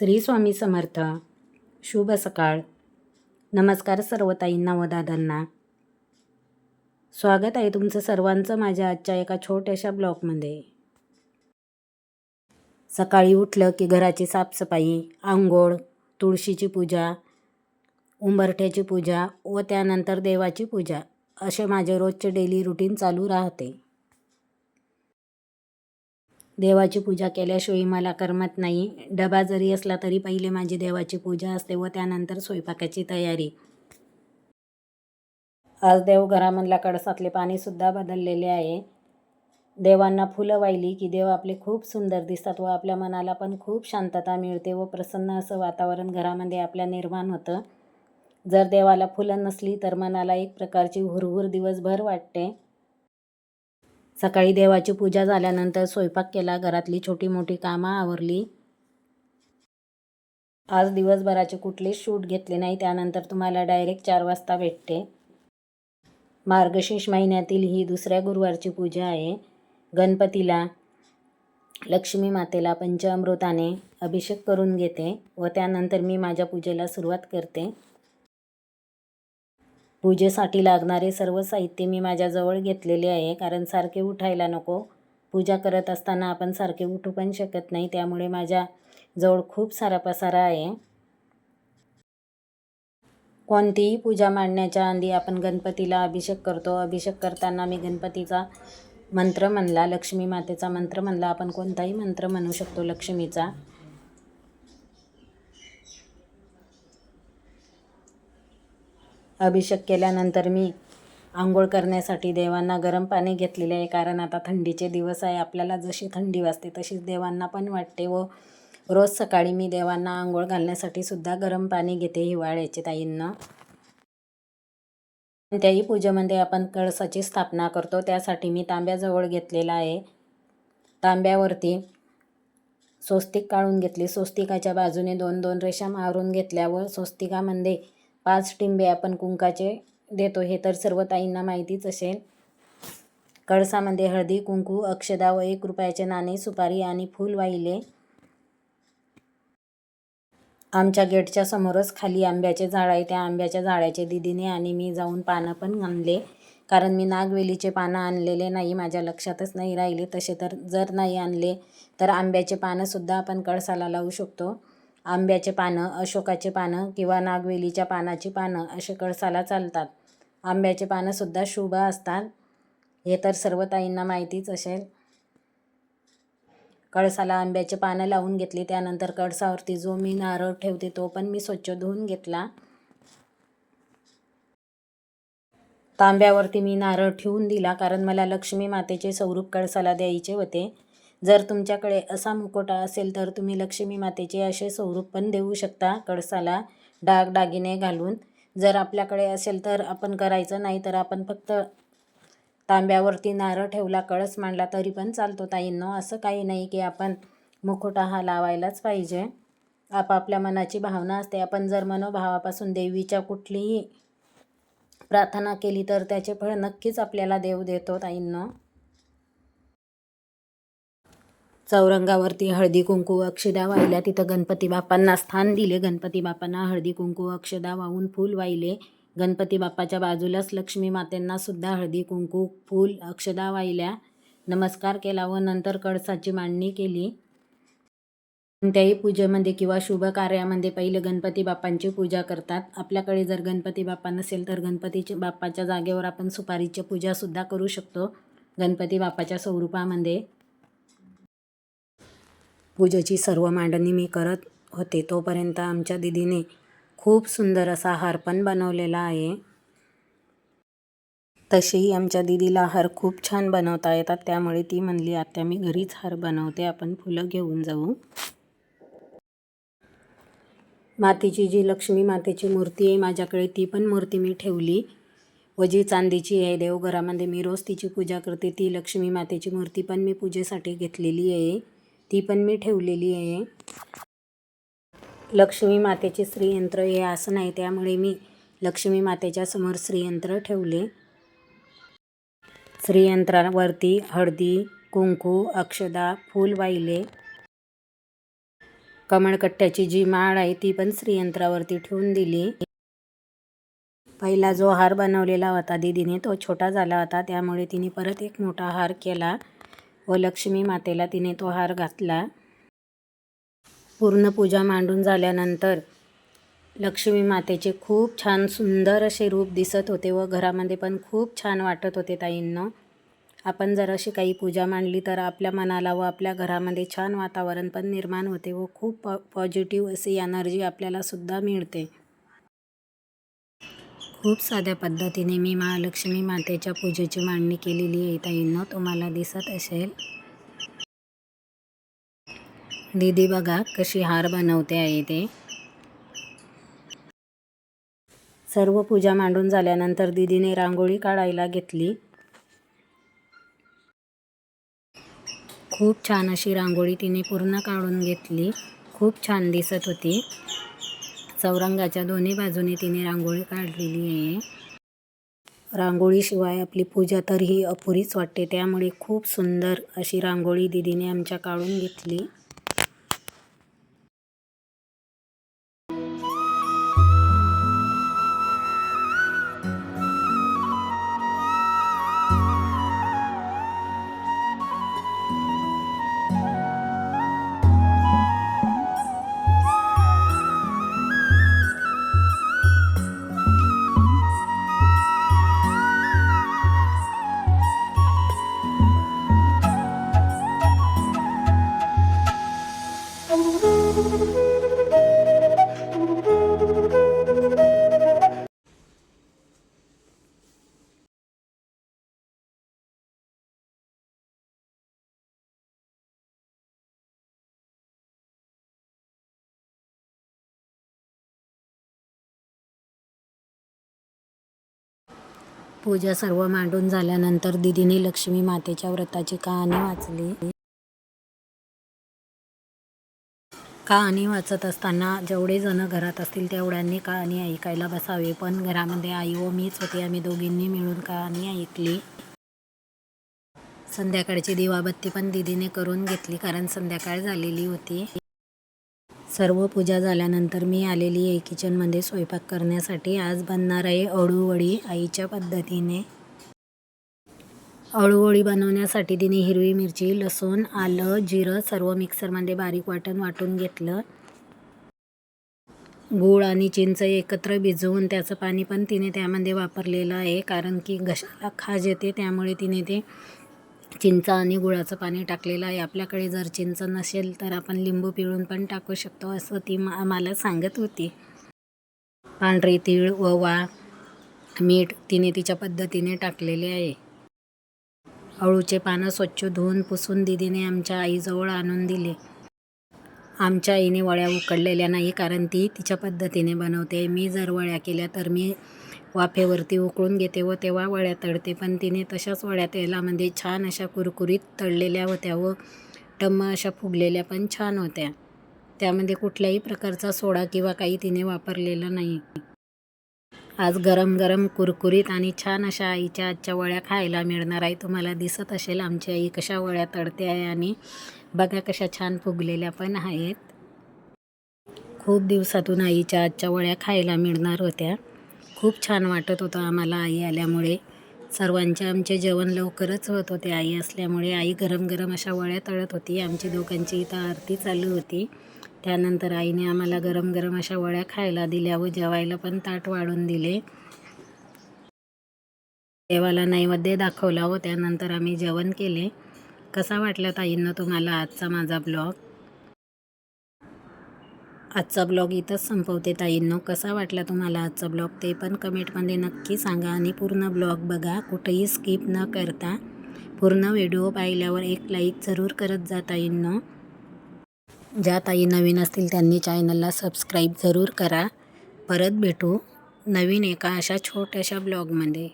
श्री स्वामी समर्थ. शुभ सकाळ. नमस्कार सर्व ताईंना व दादांना. स्वागत आहे तुमचं सर्वांचं माझ्या आजच्या एका छोट्याशा ब्लॉगमध्ये. सकाळी उठलं की घराची साफसफाई आंघोळ तुळशीची पूजा उंबरठ्याची पूजा व त्यानंतर देवाची पूजा असे माझे रोजचे डेली रुटीन चालू राहते. देवाची पूजा केल्याशिवाय मला करमत नाही. डबा जरी असला तरी पहिले माझी देवाची पूजा असते व त्यानंतर स्वयंपाकाची तयारी. आज देवघरामधल्या कळसातले पाणीसुद्धा बदललेले आहे. देवांना फुलं वाहिली की देव आपले खूप सुंदर दिसतात व आपल्या मनाला पण खूप शांतता मिळते व प्रसन्न असं वातावरण घरामध्ये आपल्या निर्माण होतं. जर देवाला फुलं नसली तर मनाला एक प्रकारची हुरहुर दिवसभर वाटते. सकाळी देवाची पूजा झाल्यानंतर स्वयंपाक केला घरातली छोटी मोठी कामं आवरली. आज दिवसभराचे कुठलेच शूट घेतले नाही त्यानंतर तुम्हाला डायरेक्ट चार वाजता भेटते. मार्गशीर्ष महिन्यातील ही दुसऱ्या गुरुवारची पूजा आहे. गणपतीला लक्ष्मी मातेला पंचामृताने अभिषेक करून घेते व त्यानंतर मी माझ्या पूजेला सुरुवात करते. पूजेसाठी लागणारे सर्व साहित्य मी माझ्याजवळ घेतलेले आहे कारण सारखे उठायला नको. पूजा करत असताना आपण सारखे उठू पण शकत नाही त्यामुळे माझ्या जवळ खूप सारा पसारा आहे. कोणतीही पूजा मांडण्याच्या आधी आपण गणपतीला अभिषेक करतो. अभिषेक करताना मी गणपतीचा मंत्र म्हणला लक्ष्मी मातेचा मंत्र म्हणला. आपण कोणताही मंत्र म्हणू शकतो लक्ष्मीचा. अभिषेक केल्यानंतर मी आंघोळ करण्यासाठी देवांना गरम पाणी घेतलेले आहे. कारण आता थंडीचे दिवस आहे. आपल्याला जशी थंडी वाजते तशीच देवांना पण वाटते. व रोज सकाळी मी देवांना आंघोळ घालण्यासाठी सुद्धा गरम पाणी घेते हिवाळ्याचे ताईंना. कोणत्याही पूजेमध्ये आपण कळसाची स्थापना करतो. त्यासाठी मी तांब्याजवळ घेतलेला आहे. तांब्यावरती स्वस्तिक काढून घेतली. स्वस्तिकाच्या बाजूने दोन दोन रेषा मारून घेतल्यावर स्वस्तिकामध्ये पाच टिंबे आपण कुंकाचे देतो हे तर सर्व ताईंना माहितीच असेल. कळसामध्ये म्हणजे हळदी कुंकू अक्षदा व एक रुपयाचे नाणे सुपारी आणि फूल वाहिले. आमच्या गेटच्या समोरच खाली आंब्याचे झाड आहे. त्या आंब्याच्या झाडाचे दिदीने आणि मी जाऊन पानं पण आणले. कारण मी नागवेलीचे पानं आणलेले नाही माझ्या लक्षातच नाही राहिले. तसे तर जर नाही आणले तर आंब्याचे पानंसुद्धा आपण कळसाला लावू शकतो. आंब्याचे पानं अशोकाचे पानं किंवा नागवेलीच्या पानाची पानं असे कळसाला चालतात. आंब्याचे पानंसुद्धा शुभ असतात. हे तर सर्व ताईंना माहितीच असेल. कळसाला आंब्याचे पानं लावून घेतली त्यानंतर कळसावरती जो मी नारळ ठेवते तो पण मी स्वच्छ धुवून घेतला. तांब्यावरती मी नारळ ठेवून दिला कारण मला लक्ष्मी मातेचे स्वरूप कळसाला द्यायचे होते. जर तुमच्याकडे असा मुकोटा असेल तर तुम्ही लक्ष्मी मातेचे असे स्वरूप पण देऊ शकता कळसाला डाग दागिने घालून. जर आपल्याकडे असेल तर आपण करायचं नाही तर आपण फक्त तांब्यावरती नारळ ठेवला कळस मांडला तरी पण चालतो ताईंनो. असं काही नाही की आपण मुखोटा हा लावायलाच पाहिजे. आपापल्या मनाची भावना असते. आपण जर मनोभावापासून देवीच्या कुठलीही प्रार्थना केली तर त्याचे फळ नक्कीच आपल्याला देव देतो ताईंनो. चौरंगावरती हळदी कुंकू अक्षदा वाहिल्या. तिथं गणपती बाप्पांना स्थान दिले. गणपती बाप्पांना हळदी कुंकू अक्षदा वाहून फूल वाहिले. गणपती बाप्पाच्या बाजूलाच लक्ष्मी मातेंना सुद्धा हळदी कुंकू फूल अक्षदा वाहिल्या. नमस्कार केला व नंतर कळसाची मांडणी केली. कोणत्याही पूजेमध्ये किंवा शुभ कार्यामध्ये पहिले गणपती बाप्पांची पूजा करतात. आपल्याकडे जर गणपती बाप्पा नसेल तर गणपतीच्या बाप्पाच्या जागेवर आपण सुपारीची पूजासुद्धा करू शकतो. गणपती बाप्पाच्या स्वरूपामध्ये पूजेची सर्व मांडणी मी करत होते. तोपर्यंत आमच्या दिदीने खूप सुंदर असा हार पण बनवलेला आहे. तशीही आमच्या दिदीला हार खूप छान बनवता येतात. त्यामुळे ती म्हणली आत्या मी घरीच हार बनवते. आपण फुलं घेऊन जाऊ. मातीची जी लक्ष्मी मातेची मूर्ती आहे माझ्याकडे ती पण मूर्ती मी ठेवली. व जी चांदीची आहे देवघरामध्ये मी रोज तिची पूजा करते. ती लक्ष्मी मातेची मूर्ती पण मी पूजेसाठी घेतलेली आहे. ती पण मी ठेवलेली आहे. लक्ष्मी मातेचे श्रीयंत्र हे असं नाही त्यामुळे मी लक्ष्मी मातेच्या समोर श्रीयंत्र ठेवले. श्रीयंत्रावरती हळदी कुंकू अक्षदा फूल वाहिले. कमळकट्ट्याची जी माळ आहे ती पण श्रीयंत्रावरती ठेवून दिली. पहिला जो हार बनवलेला होता दीदीने तो छोटा झाला होता त्यामुळे तिने परत एक मोठा हार केला. व लक्ष्मी मातेला तिने तो हार घातला. पूर्ण पूजा मांडून झाल्यानंतर लक्ष्मी मातेचे खूप छान सुंदर असे रूप दिसत होते व घरामध्ये पण खूप छान वाटत होते ताईंनो. आपण जर अशी काही पूजा मांडली तर आपल्या मनाला व आपल्या घरामध्ये छान वातावरण पण निर्माण होते व खूप पॉ पॉझिटिव्ह अशी एनर्जी आपल्याला सुद्धा मिळते. खूप साध्या पद्धतीने मी महालक्ष्मी मातेच्या पूजेची मांडणी केलेली आहे. ताईंनो तुम्हाला दिसत असेल. दीदी बघा कशी हार बनवते आहे ते. सर्व पूजा मांडून झाल्यानंतर दीदीने रांगोळी काढायला घेतली. खूप छान अशी रांगोळी तिने पूर्ण काढून घेतली. खूप छान दिसत होती. चौरंगाच्या दोन्ही बाजूने तिने रांगोळी काढलेली आहे. रांगोळीशिवाय आपली पूजा तर ही अपुरीच वाटते. त्यामुळे खूप सुंदर अशी रांगोळी दिदीने आमच्या काढून घेतली. पूजा सर्व मांडून झाल्यानंतर दीदीने लक्ष्मी मातेच्या व्रताची कहाणी वाचली. कहाणी वाचत असताना जेवढे जण घरात असतील तेवढ्यांनी कहाणी ऐकायला बसावे पण घरामध्ये आई व मीच होते. आम्ही दोघींनी मिळून कहाणी ऐकली. संध्याकाळची दिवाबत्ती पण दीदीने करून घेतली कारण संध्याकाळ झालेली होती. सर्व पूजा झाल्यानंतर मी आलेली आहे किचनमध्ये स्वयंपाक करण्यासाठी. आज बनणार आहे अळूवडी आईच्या पद्धतीने. अळूवडी बनवण्यासाठी तिने हिरवी मिरची लसूण आलं जिरं सर्व मिक्सरमध्ये बारीक वाटण वाटून घेतलं. गूळ आणि चिंच एकत्र भिजवून त्याचं पाणी पण तिने त्यामध्ये वापरलेलं आहे. कारण की घशाला खाज येते त्यामुळे तिने ते चिंच आणि गुळाचं पाणी टाकलेलं आहे. आपल्याकडे जर चिंच नसेल तर आपण लिंबू पिळून पण टाकू शकतो असं ती मा मला सांगत होती. पांढरी तीळ ओवा मीठ तिने तिच्या पद्धतीने टाकलेले आहे. अळूचे पानं स्वच्छ धुवून पुसून दिदीने आमच्या आईजवळ आणून दिले. आमच्या आईने वळ्या उकडलेल्या नाही कारण ती तिच्या पद्धतीने बनवते. मी जर वळ्या केल्या तर मी वाफेवरती उकळून घेते व तेव्हा वड्या तळते. पण तिने तशाच वड्या तेलामध्ये म्हणजे छान अशा कुरकुरीत तळलेल्या होत्या व टम्म अशा फुगलेल्या पण छान होत्या. त्यामध्ये कुठल्याही प्रकारचा सोडा किंवा काही तिने वापरलेलं नाही. आज गरम गरम कुरकुरीत आणि छान अशा आईच्या आजच्या वळ्या खायला मिळणार आहे. तुम्हाला दिसत असेल आमची आई कशा वड्या तळते आहे आणि बघा कशा छान फुगलेल्या पण आहेत. खूप दिवसातून आईच्या आजच्या वळ्या खायला मिळणार होत्या. खूप छान वाटत होतं आम्हाला आई आल्यामुळे. सर्वांचे आमचे जेवण लवकरच होत होते. आई असल्यामुळे आई गरम गरम अशा वळ्या तळत होती. आमची दोघांची इथं आरती चालू होती. त्यानंतर आईने आम्हाला गरम गरम अशा वळ्या खायला दिल्या व जेवायला पण ताट वाढून दिले. देवाला नैवेद्य दाखवला व त्यानंतर आम्ही जेवण केले. कसा वाटला ताईंना तुम्हाला आजचा माझा ब्लॉग? आजचा ब्लॉग इथंच संपवते ताईंनो. कसा वाटला तुम्हाला आजचा ब्लॉग? ते पण कमेंटमध्ये नक्की सांगा आणि पूर्ण ब्लॉग बघा. कुठेही स्किप न करता पूर्ण व्हिडिओ पाहिल्यावर एक लाईक जरूर करत जा ताईंनो. ज्या ताई नवीन असतील त्यांनी चॅनलला सबस्क्राईब जरूर करा. परत भेटू नवीन एका अशा छोट्याशा ब्लॉगमध्ये.